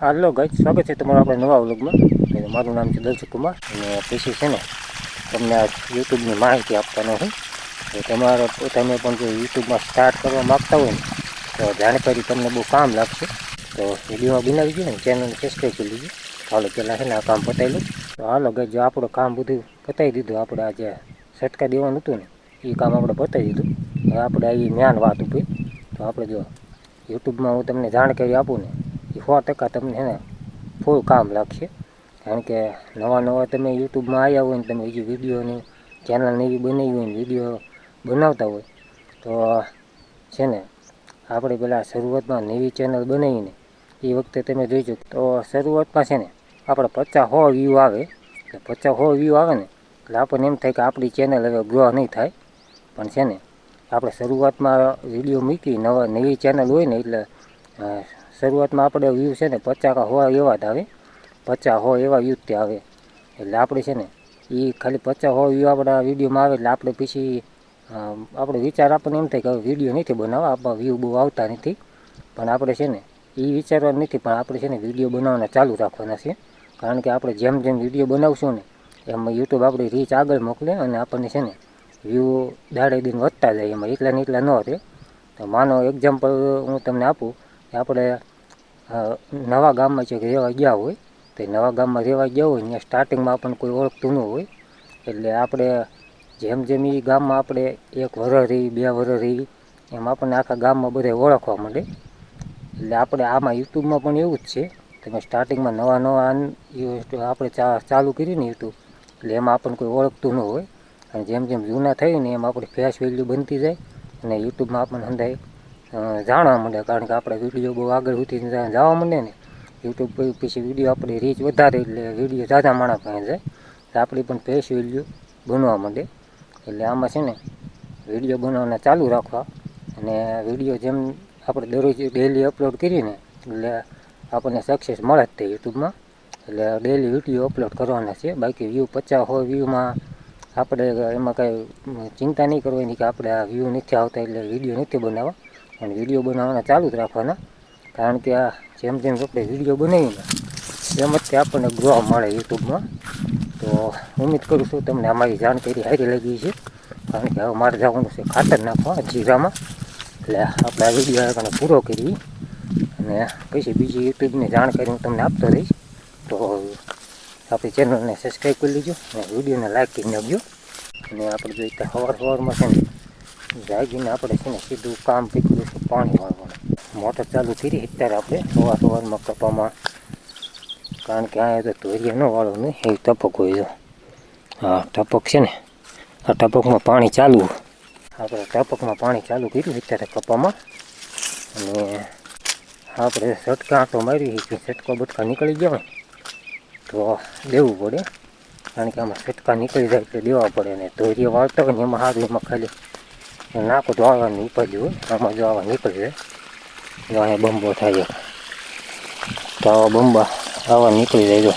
હાલો ગાઈ સ્વાગત છે તમારું આપણે નવા વ્લોગમાં. મારું નામ છે દર્શક કુમાર અને પછી છે ને, તમને આ યુટ્યુબની માહિતી આપવાનો છું તો તમારે, તમે પણ જો યુટ્યુબમાં સ્ટાર્ટ કરવા માગતા હોય ને, તો જાણકારી તમને બહુ કામ લાગશે. તો વિડીયોમાં બનાવી ગયો ને ચેનલને સબસ્ક્રાઈબ કરી લીધી હાલો, પહેલાં છે ને આ કામ પતાવી લઉં. તો હાલો ગાઈ જો આપણું કામ બધું પતાવી દીધું, આપણે આ જે સટકા દેવાનું હતું ને, એ કામ આપણે પતાવી દીધું. હવે આપણે આવી જ્ઞાન વાત ઉપર. તો આપણે જો યુટ્યુબમાં હું તમને જાણકારી આપું ને સો ટકા તમને છે ને ફૂલ કામ લાગશે કારણ કે નવા નવા તમે યુટ્યુબમાં આવ્યા હોય ને તમે હજી વિડીયોની ચેનલ નવી બનાવી હોય ને વીડિયો બનાવતા હોય, તો છે ને આપણે પેલા શરૂઆતમાં નવી ચેનલ બનાવીને એ વખતે તમે જોઈજો તો શરૂઆતમાં છે ને આપણે પચાસ સો વ્યૂ આવે, એટલે પચાસ સો વ્યૂ આવે ને, એટલે આપણને એમ થાય કે આપણી ચેનલ હવે ગ્રો નહીં થાય. પણ છે ને આપણે શરૂઆતમાં વીડિયો મૂકી, નવા, નવી ચેનલ હોય ને એટલે શરૂઆતમાં આપણે વ્યૂ છે ને પચાકા હોય એવા જ આવે. પચા હોય એવા વ્યૂ તે આવે. એટલે આપણે છે ને એ ખાલી પચા હોય વ્યૂ આપણા વિડીયોમાં આવે એટલે આપણે પછી આપણો વિચાર આપણને એમ થાય કે વીડિયો નથી બનાવવા, આપણા વ્યૂ બહુ આવતા નથી. પણ આપણે છે ને એ વિચારવાનું નથી, પણ આપણે છે ને વીડિયો બનાવવાના ચાલુ રાખવાના છે કારણ કે આપણે જેમ જેમ વીડિયો બનાવશું ને એમ યુટ્યુબ આપણી રીચ આગળ મોકલે અને આપણને છે ને વ્યૂ દાડે દિન વધતા જાય, એમાં એટલા ને એટલા ન રહે. તો માનો એક્ઝામ્પલ હું તમને આપું કે આપણે નવા ગામમાં જે રહેવા ગયા હોય તો નવા ગામમાં રહેવા ગયા હોય ત્યાં સ્ટાર્ટિંગમાં આપણને કોઈ ઓળખતું ન હોય એટલે આપણે જેમ જેમ એ ગામમાં આપણે એક વરસ રહી બે વરસ રહી એમ આપણને આખા ગામમાં બધા ઓળખવા માંડે એટલે આપણે આમાં યુટ્યુબમાં પણ એવું જ છે તમે સ્ટાર્ટિંગમાં નવા નવા આપણે ચાલુ કર્યું ને યુટ્યુબ એટલે એમાં આપણને કોઈ ઓળખતું ન હોય અને જેમ જેમ જૂના થયું ને એમ આપણી ફેસ વેલ્યુ બનતી જાય અને યુટ્યુબમાં આપણને અ, જાણવા માંડે કારણ કે આપણે વીડિયો બહુ આગળ સુધી જવા માંડે ને. યુટ્યુબ પર પછી વીડિયો આપણી રીચ વધારે એટલે વીડિયો ઝાઝા માણસ પાસે જાય. આપણી પણ ફેસ વેલ્યુ બનવા માંડે. એટલે આમાં છે ને, વીડિયો બનાવવાના ચાલુ રાખવા. અને વીડિયો જેમ આપણે દરરોજ ડેલી અપલોડ કરીને એટલે આપણને સક્સેસ મળે જ તે યુટ્યુબમાં એટલે ડેલી વીડિયો અપલોડ કરવાના છે. બાકી વ્યૂ પચાસ હોય વ્યૂમાં આપણે એમાં કાંઈ ચિંતા નહીં કરવાની કે આપણે આ વ્યૂ નથી આવતા એટલે વીડિયો નથી બનાવવા. અને વીડિયો બનાવવાના ચાલુ જ રાખવાના. કારણ કે આ જેમ જેમ આપણે વીડિયો બનાવીને એમ જ આપણને ગ્રો મળે યુટ્યુબમાં. તો ઉમ્મીદ કરું છું તમને અમારી જાણકારી સારી લાગી છે કારણ કે હવે મારે જવાનું છે ખાતર નાખવા જીરામાં. એટલે આપણે આ વીડિયો આગળ પૂરો કરી અને પછી બીજી યુટ્યુબની જાણકારી હું તમને આપતો રહીશ. તો આપણી ચેનલને સબસ્ક્રાઈબ કરી લેજો અને વિડીયોને લાઈક કરી નાખજો. અને આપણે જોઈએ તો સવાર સવારમાં છે ને જાગીને આપણે છે ને સીધું કામ પીકડું છે, પાણી વાળવાનું. મોટર ચાલુ કરી અત્યારે આપણે સવાર સવારમાં કપામાં. કારણ કે અહીંયા તો ધોરિયા ન વાળો નહીં એ ટપક હોય હા, ટપક છે ને. આ ટપકમાં પાણી ચાલુ. આપણે ટપકમાં પાણી ચાલુ કર્યું અત્યારે કપામાં. અને આપણે છટકા આંટો મારી કે છટકો બટકા નીકળી ગયો તો દેવું પડે. કારણ કે આમાં છટકા નીકળી જાય એટલે દેવા પડે અને ધોરિયા વાળતા હોય ને, એમાં સારું એમાં ખાલી નાકો જોવા હોય આમાં જોવા નીકળી જાય જો અહીંયા બંબો થાય તો આવા બંબા આવા નીકળી જાય જો